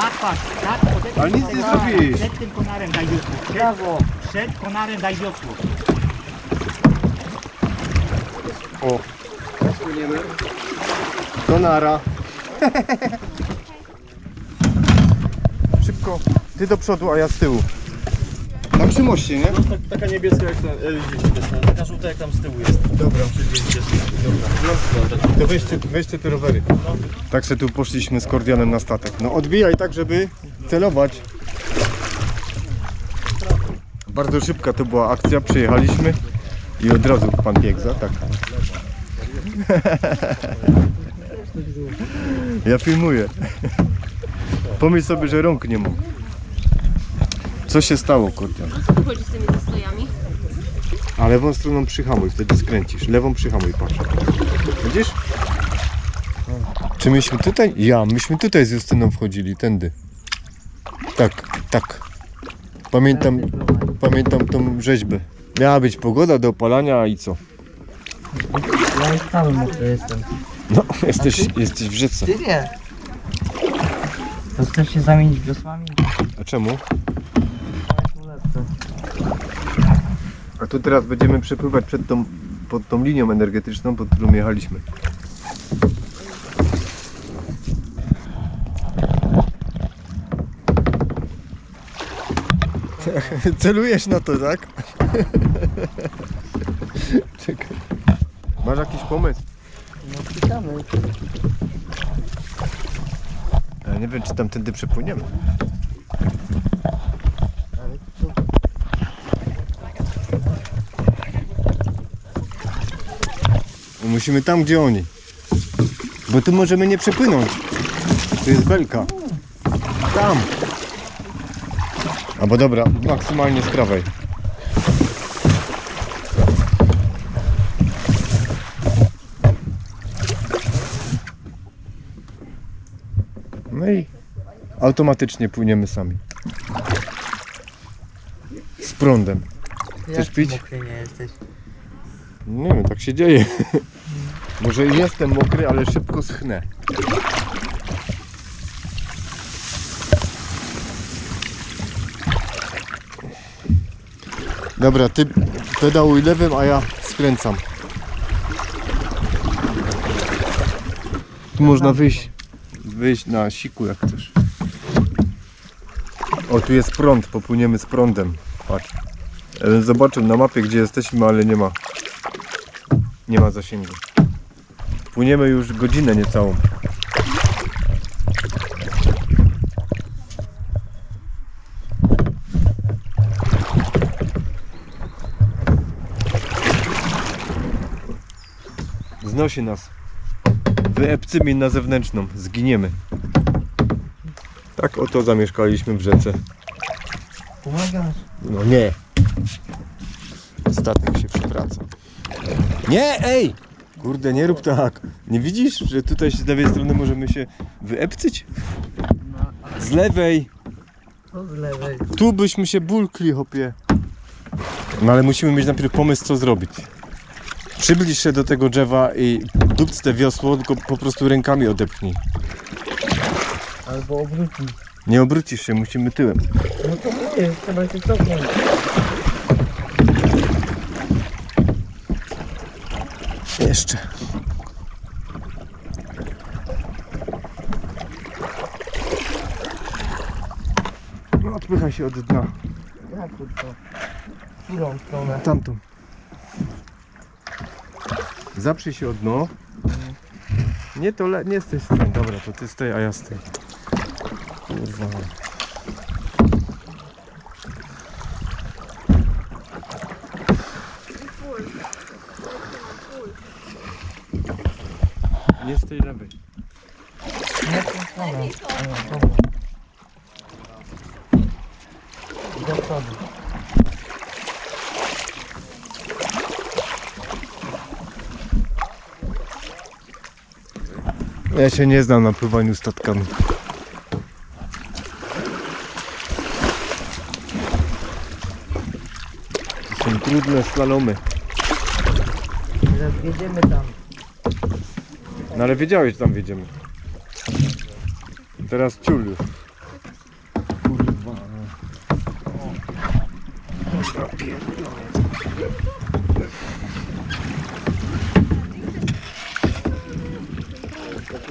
Tak, patrz, tak, podejdź Ale nic do nie konara. zrobisz. Przed tym konarem daj wiosło. Przed, Brawo. przed konarem daj wiosło. O. Konara. Szybko. Ty do przodu, a ja z tyłu. Tam przy moście, nie? Tak, taka niebieska jak ten, e, też, taka żółta jak tam z tyłu jest. Dobra. Dobra. Dobra. To weźcie, weźcie te rowery. Tak se tu poszliśmy z Kordianem na statek. No odbijaj tak, żeby celować. Bardzo szybka to była akcja, przyjechaliśmy i od razu pan Piegza, tak. Ja filmuję. Pomyśl sobie, że rąk nie mam. Co się stało, Kordian? Chodzi z tymi zastojami. A lewą stroną przyhamuj, wtedy skręcisz. Lewą przyhamuj, patrz. Widzisz? Czy myśmy tutaj? Ja, myśmy tutaj z Justyną wchodzili, tędy. Tak, tak. Pamiętam, pamiętam tą rzeźbę. Miała być pogoda do opalania i co? Ja już cały mokry jestem. No, jesteś, jesteś w rzece. Ty nie. To chcesz się zamienić wiosłami? A czemu? To. A tu teraz będziemy przepływać przed tą, pod tą linią energetyczną, pod którą jechaliśmy. Celujesz na to, tak? Czekaj. Masz jakiś pomysł? No klikamy. Ja nie wiem, czy tamtędy przepłyniemy. Ale to Musimy tam, gdzie oni. Bo tu możemy nie przepłynąć. Tu jest belka. Tam. Albo dobra, maksymalnie z prawej. No i automatycznie płyniemy sami. Z prądem. jak pić? Nie wiem, tak się dzieje. Może jestem mokry, ale szybko schnę. Dobra, ty pedałuj lewym, a ja skręcam. Tu można wyjść, wyjść na siku jak chcesz. O, tu jest prąd, popłyniemy z prądem. Patrz. Zobaczył na mapie, gdzie jesteśmy, ale nie ma. Nie ma zasięgu. Płyniemy już godzinę niecałą. Znosi nas. Wyepcymi na zewnętrzną. Zginiemy. Tak oto zamieszkaliśmy w rzece. Pomagasz? No nie. Statek się przewraca. Nie, ej! Kurde, nie rób tak. Nie widzisz, że tutaj z lewej strony możemy się wyepcyć? Z lewej. to z lewej. Tu byśmy się bulkli, hopie. No ale musimy mieć najpierw pomysł, co zrobić. Przybliż się do tego drzewa i dupc te wiosło, tylko po prostu rękami odepchnij. Albo obrócić. Nie obrócisz się, musimy tyłem. No to mówię, trzeba się cofnąć. Jeszcze. No, Odpychaj się od dna. Co? W którą stronę? Tamtą. Zaprzyj się o dno. Nie to le... nie z tej strony. Dobra, to ty z tej, a ja z tej. Kurwa. Nie z tej lewej. Nie dobra. Do przodu. Ja się nie znam na pływaniu statkami. To są trudne slalomy. Teraz jedziemy tam. No ale wiedziałeś, że tam wiedziemy. Teraz ciul już. Kurwa.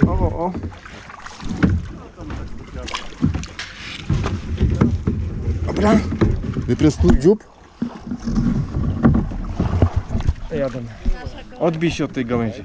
O, o, o. Dobra. Wyprostuj dziób. Jadę. Odbij się od tej gałęzi.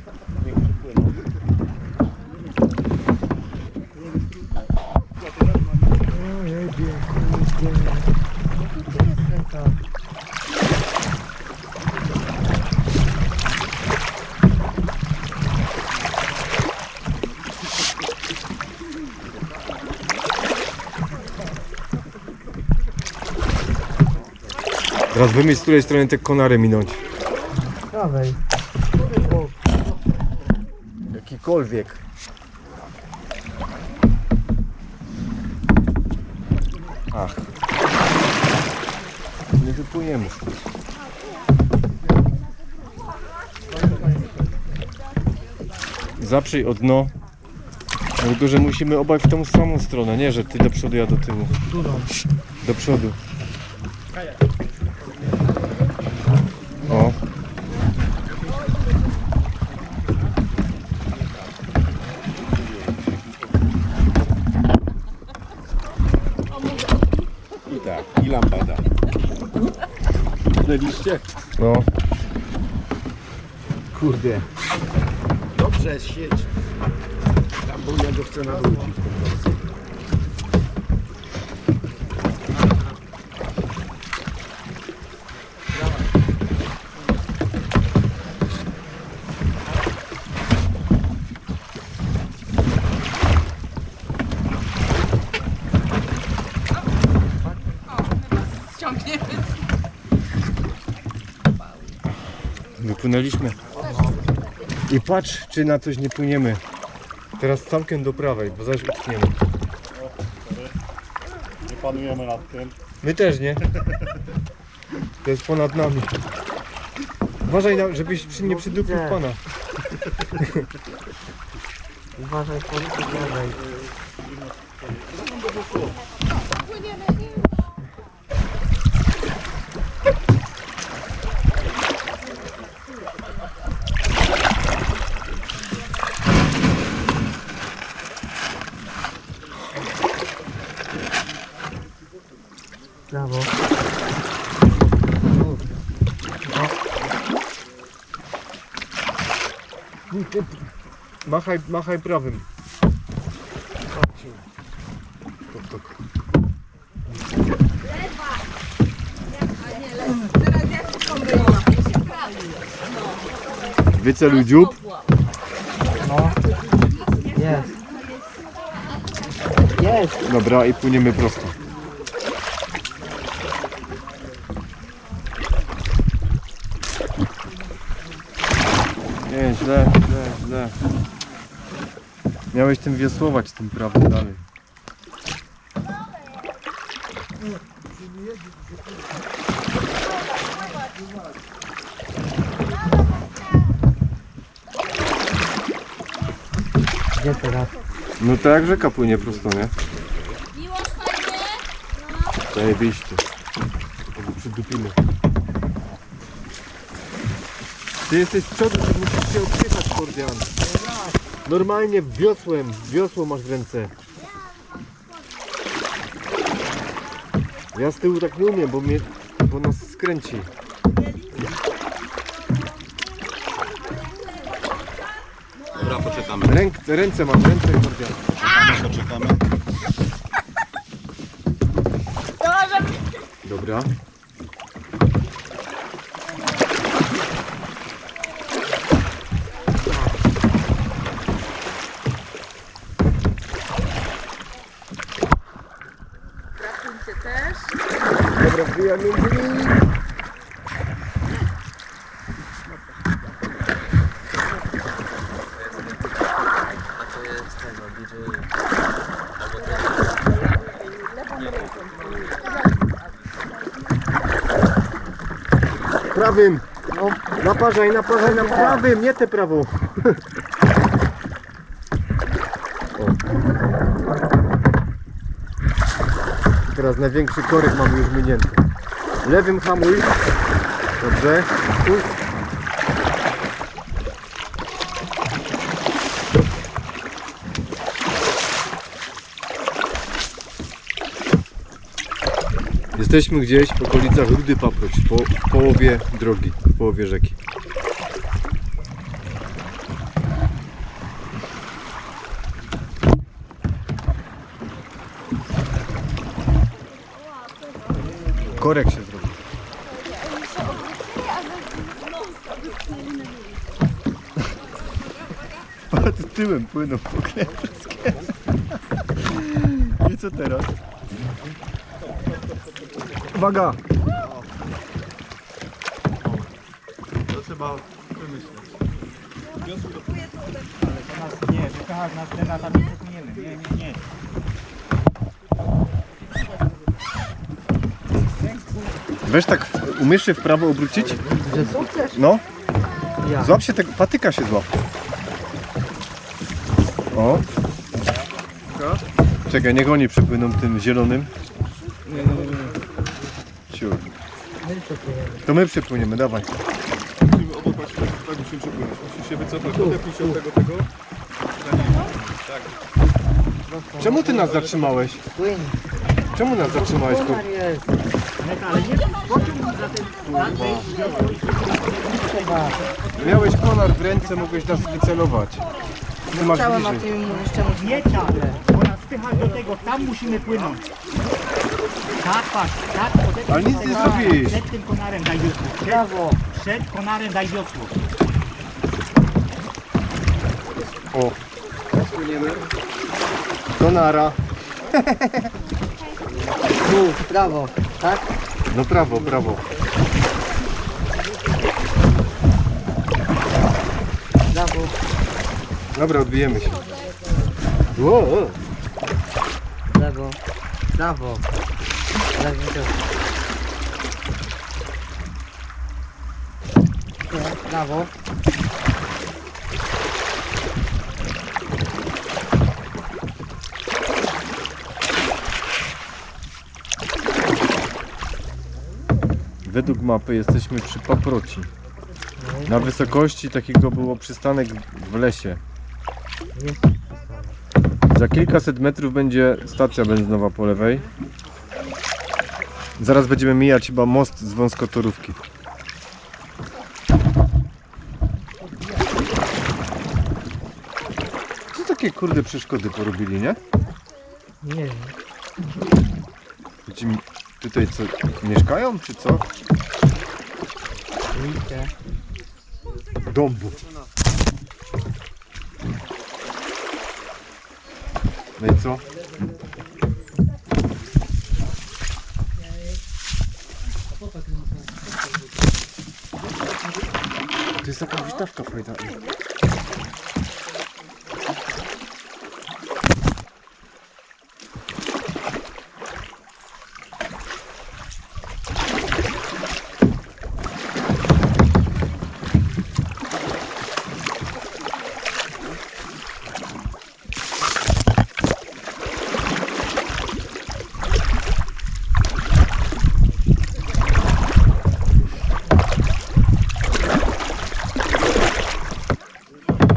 Teraz wymyśl z której strony te konary minąć. Prawej. Jakikolwiek. Ach. Nie wypłyniemy. Zaprzyj o dno. Tylko, że musimy obaj w tą samą stronę, nie, że ty do przodu, ja do tyłu. Do przodu. O. I tak, i lampada. Znaliście? No. Kurde. Dobrze jest sieć. Tam bo ja go chcę nawrócić po prostu. Wypłynęliśmy. I patrz, czy na coś nie płyniemy. Teraz całkiem do prawej, bo zaś utkniemy. Nie panujemy nad tym. My też nie. To jest ponad nami. Uważaj, na- żebyś przy, nie przydupił Widzę. pana. Uważaj, po prawej. Prawo. Machaj, machaj prawym. Tok, tok. Wyceluj dziób. No. Jest. Jest. Dobra, i płyniemy prosto. Nie, źle, źle, źle. Miałeś tym wiosłować, tym prawym dalej. Gdzie teraz? No tak jak rzeka płynie prosto, nie? Miłość fajnie? Zajebiście. Tego przydupimy. Ty jesteś z przodu, ty musisz się odpychać, Kordian. Normalnie wiosłem, wiosło masz w ręce. Ja z tyłu tak nie umiem, bo mnie, bo nas skręci. Dobra, poczekamy. Ręk, ręce mam, ręce Kordian. Poczekamy. Dobra. Wbijam między nimi. Prawym. No, naparzaj, naparzaj na prawym, nie te prawo. Teraz największy korek mamy już minięty. Lewym hamuj. Dobrze. Puść. Jesteśmy gdzieś w okolicach Rudy Paproć, po, w połowie drogi, w połowie rzeki. Korek się zrobił. A płyną po klęskie. I co teraz? Uwaga! To trzeba wymyślić. Ale to nas nie, wypychać nas ten tam nie przepłyniemy. Nie, nie, nie. Weź tak, umiesz się w prawo obrócić? No. Złap się tego, patyka się złap. O. Czekaj, niech oni przepłyną tym zielonym. Nie, nie, nie. Ciur. To my przepłyniemy, dawaj. Musimy obok właśnie tak, tak musimy przepłynąć. Musisz się wycofać, odepnij się od tego, tego. Czemu ty nas zatrzymałeś? Płyń. Czemu nas zatrzymałeś? kur-. Miałeś konar w ręce, mogłeś nas wycelować. Ty masz Chciałem, a bliżej. ty mi mówisz czemu Nie tam, bo nas spychać do tego, tam musimy płynąć. Tak, patrz, tak, odepnij Ale nic tego. nie zrobisz. Przed tym konarem daj wiosło. Przed, Brawo. przed konarem daj wiosło. O. Konara. Tu, prawo. Tak? No prawo, prawo. Brawo. Dobra, odbijemy się. Ło, Lewo. Prawo. Lewo. Prawo. Według mapy jesteśmy przy Paproci. Na wysokości takiego było przystanek w lesie. Za kilkaset metrów będzie stacja benzynowa po lewej. Zaraz będziemy mijać chyba most z wąskotorówki. Co takie kurde przeszkody porobili, nie? Nie wiem. Ci tutaj co, mieszkają czy co? Dąbu. No i co? To jest taka witawka fajna.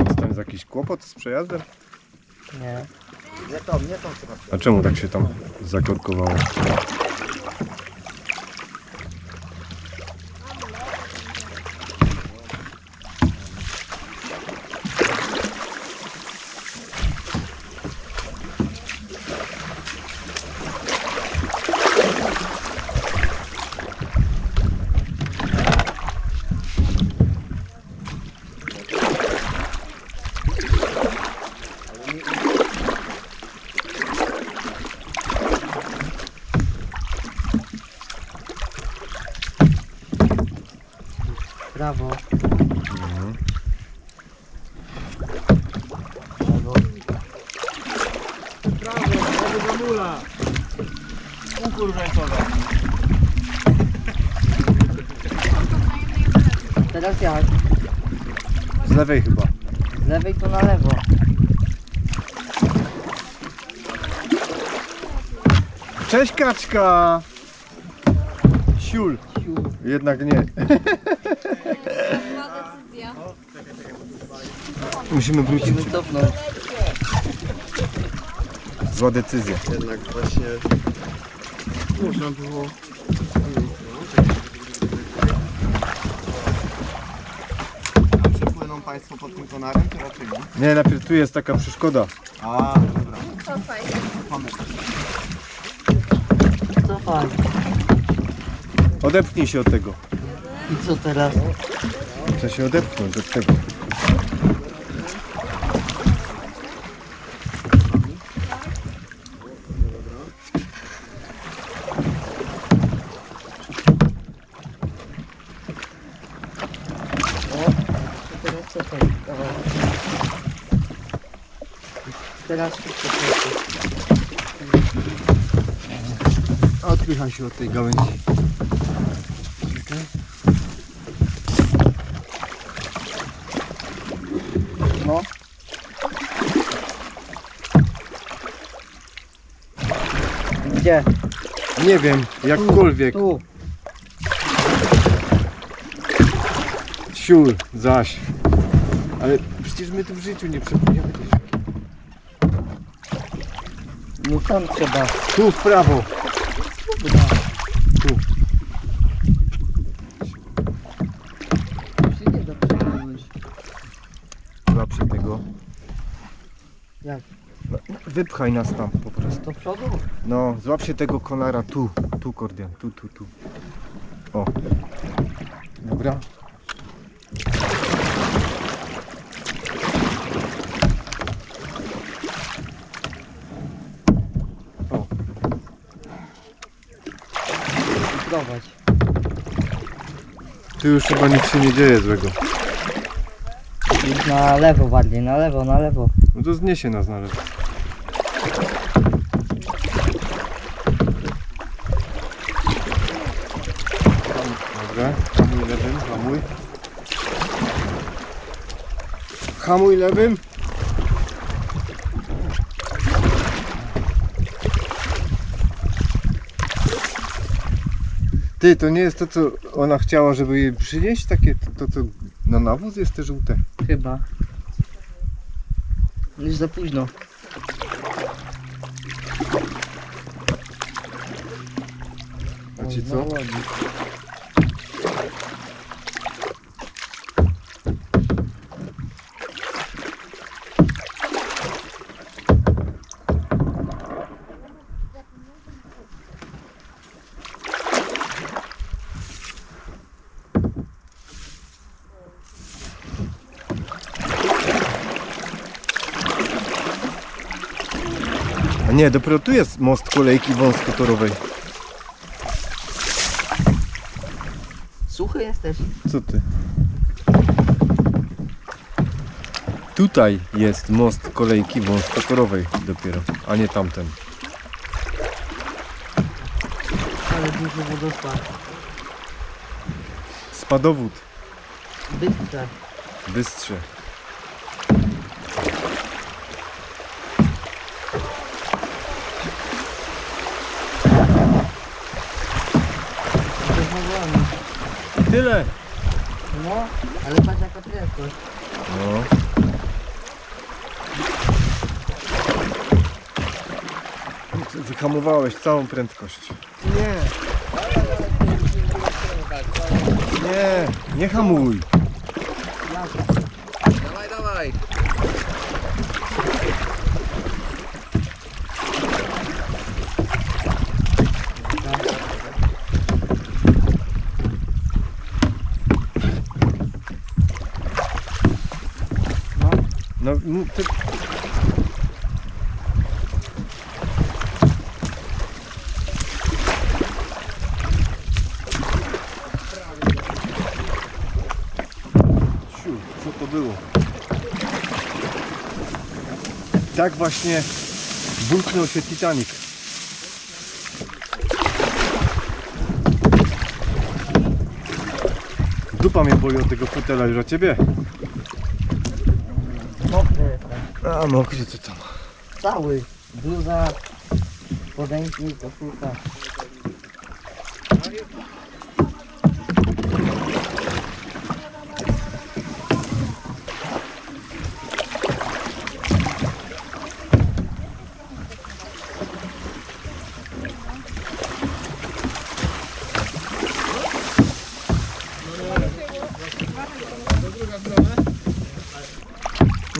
Czy tam jest jakiś przejazdem? Nie. Nie tą, nie tą trzeba. A czemu tak się tam zakorkowało? Prawo. Prawo. Prawo, prawo zamula. Ukurwęcowe. Teraz jak? Z lewej chyba. Z lewej to na lewo. Cześć kaczka! Siul. Jednak nie. Zła decyzja. Musimy wrócić. Musimy cofnąć. Zła decyzja. Jednak właśnie można było... A przepłyną Państwo pod tym konarem, czy raczej nie? Nie, najpierw tu jest taka przeszkoda. A, dobra. Cofaj. Cofaj. Odepchnij się od tego. I co teraz? Trzeba się odepchnąć od tego. Teraz cofaj. Dawaj. Teraz. Odpychaj się od tej gałęzi. No. Gdzie? Nie wiem, jakkolwiek. Tu. Siul, zaś. Ale przecież my tu w życiu nie przepłyniemy Nie tam trzeba. Tu w prawo. Tu. Się nie da przepłynąć. Złapcie tego. Jak? No, Wypchaj nas tam po prostu. Do przodu? No, złap się tego konara tu. Tu, Kordian. Tu, tu, tu. O. Dobra. Prowadź. Tu już chyba nic się nie dzieje złego. Na lewo bardziej, na lewo, na lewo. No to zniesie nas na lewo. Dobra, hamuj lewym, hamuj. Hamuj lewym. Ty, to nie jest to, co ona chciała, żeby jej przynieść? Takie, to, to co na nawóz jest te żółte? Chyba. Już za późno. A ci co? A nie, dopiero tu jest most kolejki wąskotorowej. Suchy jesteś. Co ty? Tutaj jest most kolejki wąskotorowej dopiero, a nie tamten. Ale duży wodospad. Spadowód, Bystrze. bystrze. Tyle! No, ale patrz jaka prędkość. No. Wyhamowałeś całą prędkość. Nie! Nie, nie hamuj! Dawaj, dawaj! Ty... Siu, co to było? Tak właśnie bulknął się Titanic. Dupa mnie boli od tego fotela już a ciebie? A no, gdzie ty tam? Cały. Bluza, podęki, koszulka.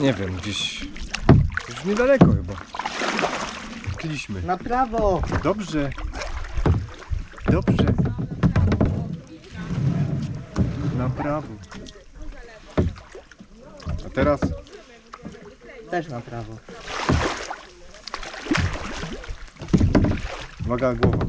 Nie wiem, gdzieś już niedaleko chyba. Szliśmy. Na prawo! Dobrze. Dobrze. Na prawo. A teraz Też na prawo. uwaga głowa.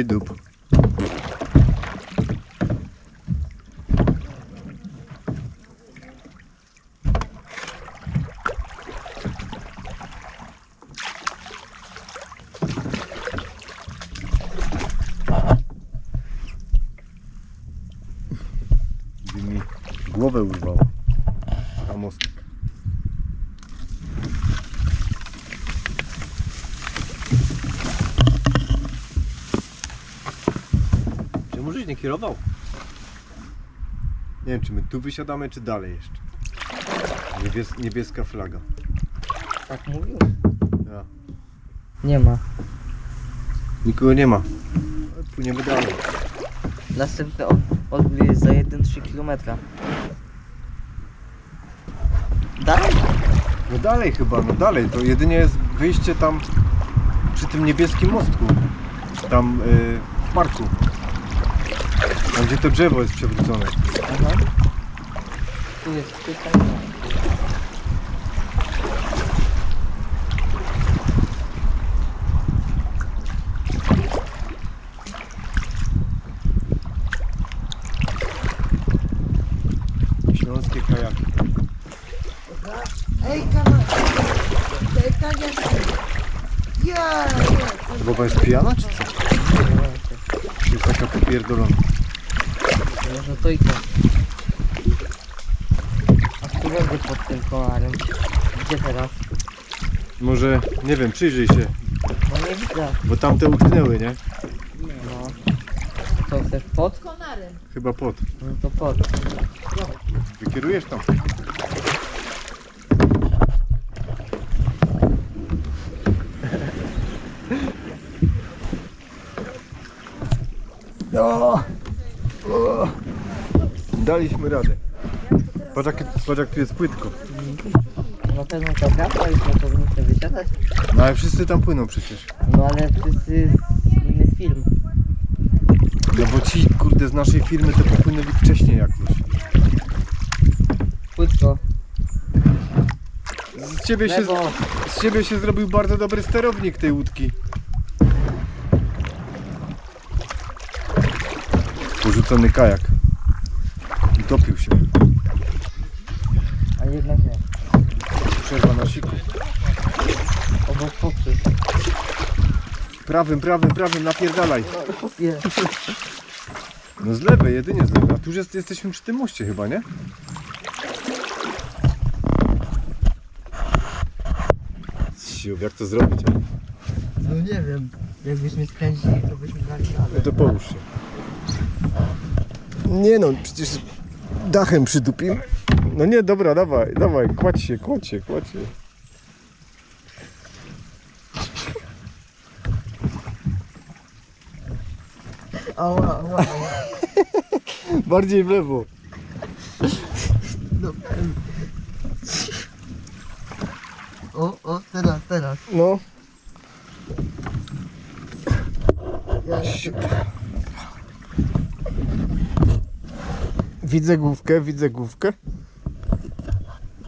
I dup. Gdy mi głowę urwało. Na most. Nie wiem, czy my tu wysiadamy, czy dalej jeszcze. Niebies niebieska flaga. Tak mówił? Ja. Nie ma. Nikogo nie ma. Płyniemy dalej. Następny od- odbiór jest za 1-3 km. Dalej? No dalej chyba, no dalej. To jedynie jest wyjście tam przy tym niebieskim mostku. Tam y, w parku. Tam gdzie to drzewo jest przewrócone. Aha. Tu jest tutaj. Śląskie kajaki. Ej, kamer... Ej, kaniaczki. Ja, ja. Baba jest pijana, czy co? Jest taka popierdolona? Może to i to. A tu będzie pod tym konarem. Gdzie teraz? Może, nie wiem, przyjrzyj się, No nie widzę. bo tamte utknęły, nie? No. Co chcesz pod? Konarem. Chyba pod. No to pod. Wykierujesz tam. No. O. Daliśmy radę. Patrz jak, patrz jak tu jest płytko. No pewno ta trapa już nie powinniśmy wysiadać. No ale wszyscy tam płyną przecież. No ale wszyscy z innych firm. No bo ci kurde z naszej firmy to popłynęli wcześniej jakoś. Płytko. Z ciebie się, Lewo. z ciebie się zrobił bardzo dobry sterownik tej łódki. Porzucony kajak. Utopił się. A jednak nie. Przerwa na siku. Obok poprzez. Prawym, prawym, prawym, napierdalaj. Nie. No z lewej, jedynie z lewej. A tu już jest, jesteśmy przy tym moście chyba, nie? Siu, jak to zrobić? No nie wiem. Jakbyśmy skręcili, to byśmy dali No radę. to połóż się. Nie no, przecież dachem przydupimy. No nie, dobra, dawaj, dawaj, kładź się, kładź się, kładź się. Ała, ała. Bardziej w lewo. O, o, teraz, teraz. No. Widzę główkę, widzę główkę.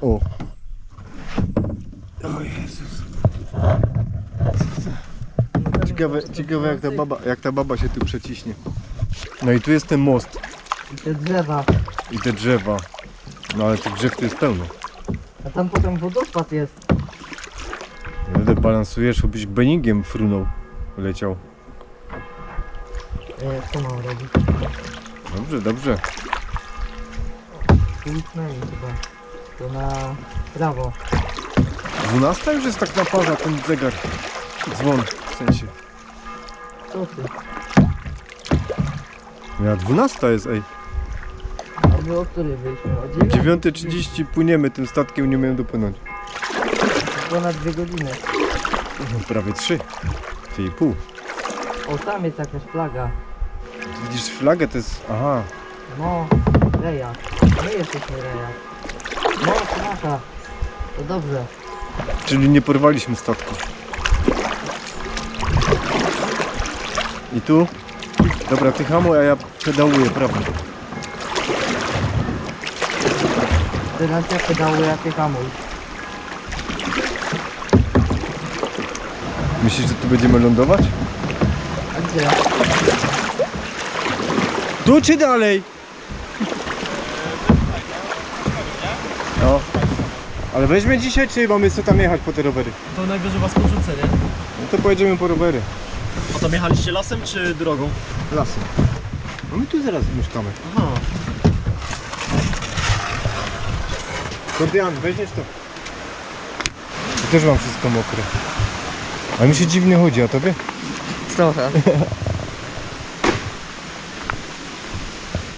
O. O Jezus. Ciekawe, ciekawe jak ta baba, jak ta baba się tu przeciśnie. No i tu jest ten most I te drzewa. i te drzewa. No ale tych drzew tu jest pełno. A tam potem wodospad jest. Będę balansujesz, byś beningiem frunął. Leciał. E, co mam robić? Dobrze, dobrze. Ulicnęli chyba. To na prawo. 12 już jest tak na parza ten zegar. Dzwon w sensie. Co ty? Ja 12 jest, ej. A my o której byliśmy? O 9? 9.30 płyniemy tym statkiem, nie umiem dopłynąć. Ponad dwie godziny. Prawie trzy. Dwie i pół. O, tam jest jakaś flaga. Widzisz flagę, to jest... Aha. No, rejak. My jesteśmy. No, to nasza. To dobrze. Czyli nie porwaliśmy statku. I tu? Dobra, ty hamuj, a ja pedałuję, prawda? Teraz ja pedałuję, jak ty hamuj. Myślisz, że tu będziemy lądować? A gdzie? Tu czy dalej? Ale weźmie dzisiaj, czy mamy co tam jechać po te rowery? To najwyżej was porzucę, nie? No to pojedziemy po rowery. A tam jechaliście lasem czy drogą? Lasem. No my tu zaraz mieszkamy. Aha. Kordian, weźmiesz to. Ja też mam wszystko mokre. A mi się dziwnie chodzi, a tobie? Trochę.